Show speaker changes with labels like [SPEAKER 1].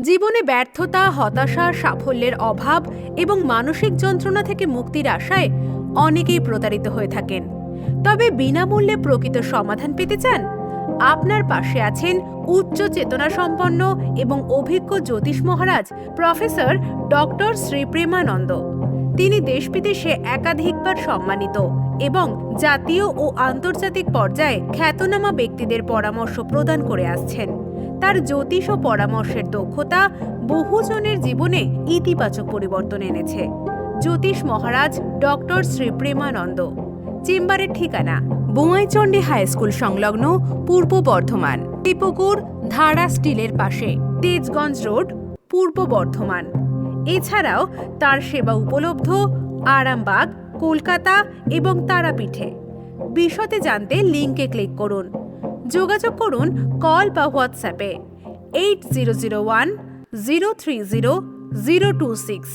[SPEAKER 1] জীবনে ব্যর্থতা, হতাশা, সাফল্যের অভাব এবং মানসিক যন্ত্রণা থেকে মুক্তির আশায় অনেকেই প্রতারিত হয়ে থাকেন। তবে বিনামূল্যে প্রকৃত সমাধান পেতে চান? আপনার পাশে আছেন উচ্চ চেতনা সম্পন্ন এবং অভিজ্ঞ জ্যোতিষ মহারাজ প্রফেসর ডক্টর শ্রী প্রেমানন্দ। তিনি দেশ বিদেশে একাধিকবার সম্মানিত এবং জাতীয় ও আন্তর্জাতিক পর্যায়ে খ্যাতনামা ব্যক্তিদের পরামর্শ প্রদান করে আসছেন। তার জ্যোতিষ ও পরামর্শের দক্ষতা বহুজনের জীবনে ইতিবাচক পরিবর্তন এনেছে। জ্যোতিষ মহারাজ ডক্টর শ্রী প্রেমানন্দ। চেম্বারের ঠিকানা বোঁয়াইচণ্ডী হাই স্কুল সংলগ্ন পূর্ব বর্ধমান। টিপুকুর ধারা স্টিলের পাশে তেজগঞ্জ রোড, পূর্ব বর্ধমান। এছাড়াও তার সেবা উপলব্ধ, আরামবাগ, কলকাতা এবং তারাপীঠে। বিশদে জানতে লিঙ্কে ক্লিক করুন। যোগাযোগ করুন কল বা হোয়াটসঅ্যাপে eight zero zero one zero three zero zero two six